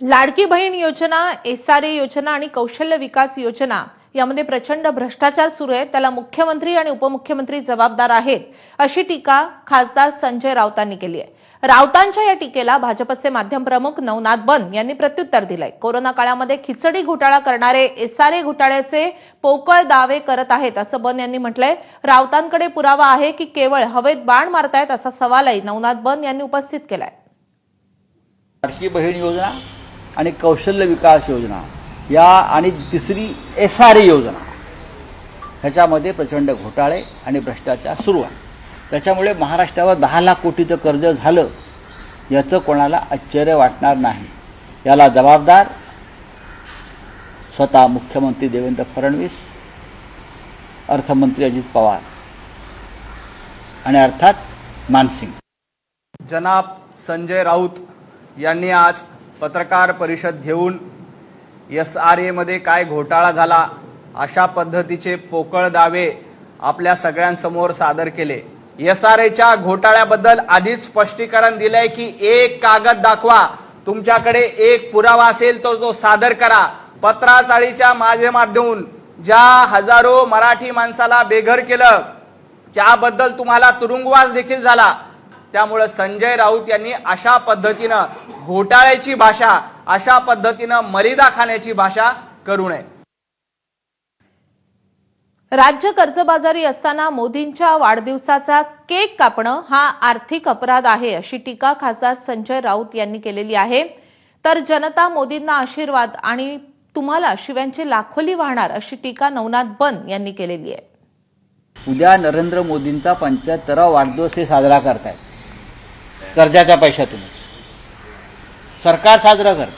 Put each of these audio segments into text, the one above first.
लाडकी बहीण योजना एसआरए योजना आणि कौशल्य विकास योजना यामध्ये प्रचंड भ्रष्टाचार सुरू आहे त्याला मुख्यमंत्री आणि उपमुख्यमंत्री जबाबदार आहेत अशी टीका खासदार संजय राऊतांनी केली आहे. राऊतांच्या या टीकेला भाजपचे माध्यम प्रमुख नवनाथ बन यांनी प्रत्युत्तर दिलंय. कोरोना काळामध्ये खिचडी घोटाळा करणारे एसआरए घोटाळ्याचे पोकळ दावे करत आहेत असं बन यांनी म्हटलंय. राऊतांकडे पुरावा आहे की केवळ हवेत बाण मारतायत असा सवालही नवनाथ बन यांनी उपस्थित केलाय. लाडकी बहीण योजना आणि कौशल्य विकास योजना या आणि तिसरी एस आर ए योजना. ह्याच्यामध्ये प्रचंड घोटाळे आणि भ्रष्टाचार सुरू आहे. त्याच्यामुळे महाराष्ट्रावर दहा लाख कोटीचं कर्ज झालं याचं कोणाला आश्चर्य वाटणार नाही. याला जबाबदार स्वतः मुख्यमंत्री देवेंद्र फडणवीस अर्थमंत्री अजित पवार आणि अर्थात मानसिंग. जनाब संजय राऊत यांनी आज पत्रकार परिषद घेऊन एस आर एमध्ये काय घोटाळा झाला अशा पद्धतीचे पोकळ दावे आपल्या सगळ्यांसमोर सादर केले. एस आर एच्या घोटाळ्याबद्दल आधीच स्पष्टीकरण दिलंय की एक कागद दाखवा. तुमच्याकडे एक पुरावा असेल तर तो सादर करा. पत्राचाळीच्या माध्यमातून ज्या हजारो मराठी माणसाला बेघर केलं त्याबद्दल तुम्हाला तुरुंगवास देखील झाला. त्यामुळे संजय राऊत यांनी अशा पद्धतीनं घोटाळ्याची भाषा अशा पद्धतीनं मलिदा खाण्याची भाषा करू नये. राज्य कर्जबाजारी असताना मोदींच्या वाढदिवसाचा केक कापणं हा आर्थिक अपराध आहे अशी टीका खासदार संजय राऊत यांनी केलेली आहे. तर जनता मोदींना आशीर्वाद आणि तुम्हाला शिव्यांचे लाखोली वाहणार अशी टीका नवनाथ बन यांनी केलेली आहे. उद्या नरेंद्र मोदींचा पंच्याहत्तरावा वाढदिवस हे साजरा करतायत. कर्जाच्या पैशातूनच. सरकार साजरा करत.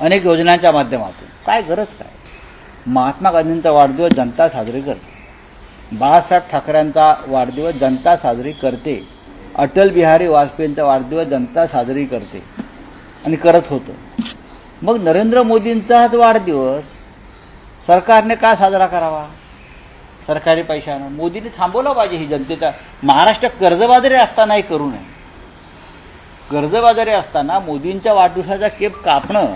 अनेक योजनांच्या माध्यमातून. काय गरज काय? महात्मा गांधींचा वाढदिवस जनता साजरी करते. बाळासाहेब ठाकरेंचा वाढदिवस जनता साजरी करते. अटल बिहारी वाजपेयींचा वाढदिवस जनता साजरी करते. आणि करत होतं. मग नरेंद्र मोदींचाच वाढदिवस सरकारने का साजरा करावा? सरकारी पैशानं. मोदींनी थांबवलं पाहिजे ही जनतेचा. महाराष्ट्र कर्जबाजारी असतानाही करू नये. कर्जबाजारी असताना मोदींच्या वाढदिवसाचा केप कापणं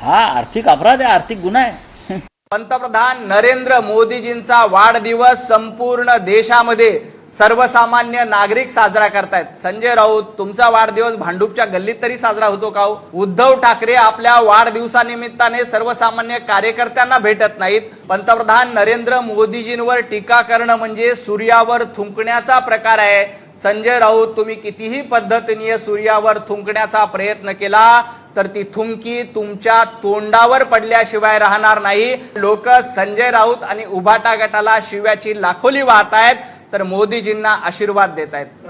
हा आर्थिक अपराध आहे आर्थिक गुन्हा आहे. पंतप्रधान नरेंद्र मोदीजींचा वाढदिवस संपूर्ण देशामध्ये सर्वसामान्य नागरिक साजरा करतायत. संजय राऊत तुमचा वाढदिवस भांडूपच्या गल्लीत तरी साजरा होतो का हो? उद्धव ठाकरे आपल्या वाढदिवसानिमित्ताने सर्वसामान्य कार्यकर्त्यांना भेटत नाहीत. पंतप्रधान नरेंद्र मोदीजींवर टीका करणं म्हणजे सूर्यावर थुंकण्याचा प्रकार आहे. संजय राऊत तुम्ही कितीही पद्धतीने सूर्यावर थुंकण्याचा प्रयत्न केला तर ती थुंकी तुमच्या तोंडावर पडल्याशिवाय राहणार नाही. लोक संजय राऊत आणि उभाटा गटाला शिव्याची लाखोली वाहत आहेत तर मोदीजींना आशीर्वाद देत आहेत